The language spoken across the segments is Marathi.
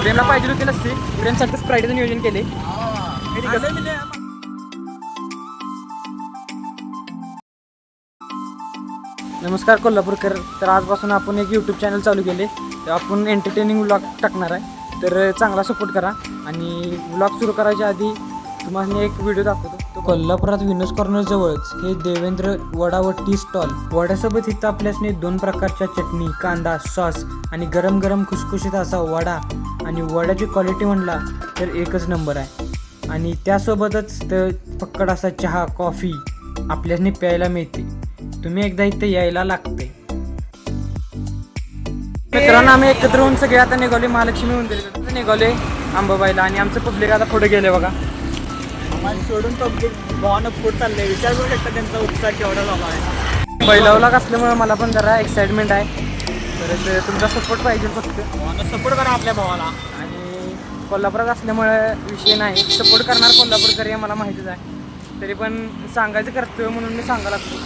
प्रेमला पाहिजे होती लस्सी प्रेमसाठी स्प्राईटचं नियोजन केले. नमस्कार कोल्हापूरकर. तर आजपासून आपण एक यूट्यूब चॅनल चालू केले. तर आपण एंटरटेनिंग व्लॉग टाकणार आहे. तर चांगला सपोर्ट करा. आणि व्लॉग सुरू करायच्या आधी तुम्हाला एक व्हिडिओ दाखवतो. तो कोल्हापुरात विनोद कॉर्नर जवळच हे देवेंद्र वडा व टी स्टॉल वड्यासोबत इथं आपल्यासने दोन प्रकारच्या चटणी कांदा सॉस आणि गरम गरम खुसखुशीत असा वडा आणि वड्याची क्वालिटी म्हणला तर एकच नंबर आहे. आणि त्यासोबतच तर पक्कड असा चहा कॉफी आपल्यासनी प्यायला मिळते. तुम्ही एकदा इथे यायला लागते. मित्रांनो आम्ही एकत्र होऊन सगळे आता निघाले महालक्ष्मी मंदिर. निघाले अंबाबाईला आणि आमचं पब्लिक आता पुढे गेले बघा. आम्हाला सोडून पब्लिक भावानं पुढे चाललंय. विचार करू शकता त्यांचा उत्साह केवढा आहे. बैलावला असल्यामुळे मला पण जरा एक्साइटमेंट आहे. तर ते तुमचा सपोर्ट पाहिजे फक्त. सपोर्ट करा आपल्या भावाला. आणि कोल्हापुरात असल्यामुळे विषय नाही. सपोर्ट करणार कोल्हापूरकर हे मला माहितीच आहे. तरी पण सांगायचं कर्तव्य म्हणून मी सांगायला लागतो.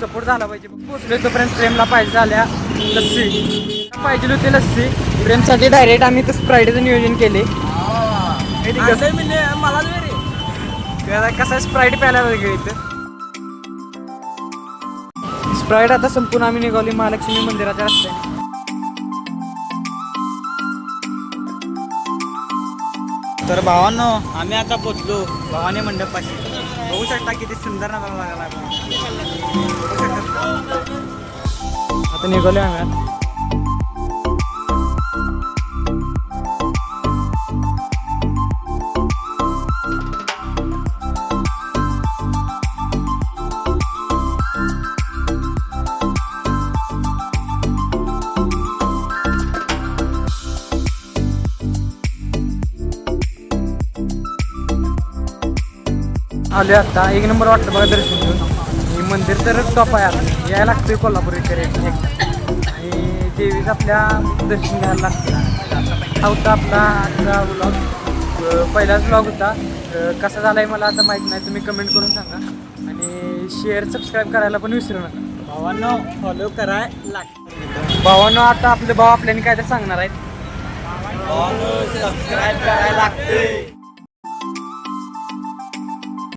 सपोर्ट झाला पाहिजे. पोचलो तोपर्यंत प्रेमला पाहिजे झाल्या लस्सी. पाहिजे होती लस्सी. प्रेमसाठी डायरेक्ट आम्ही तर स्प्राईटचं नियोजन केले. मला कसं स्प्राईट प्यायला वेगळं इथं? स्प्राईट आता संपूर्ण आम्ही निघाली. महालक्ष्मी मंदिराच्या रस्त्याने. तर भावांनो आम्ही आता पोचलो भावाने मंडपाशी. बघू शकता किती सुंदर नजारा लागला. आता निघालोय आम्ही. आलोय आता. एक नंबर वाटतं बघा दर्शन घेऊन. आणि मंदिर तर टॉप आहे आता. यायला लागतंय कोल्हापूर इकडे आणि देवीचं आपल्या दर्शन घ्यायला लागतं हा होता आपला आजचा व्लॉग पहिलाच व्लॉग होता. कसा झाला आहे मला आता माहीत नाही. तुम्ही कमेंट करून सांगा. आणि शेअर सबस्क्राईब करायला पण विसरू नका. भावांनो फॉलो कराय लागतं भावांनो आता आपले भाव आपल्याने काय तर सांगणार आहेत. सबस्क्राईब करायला लागते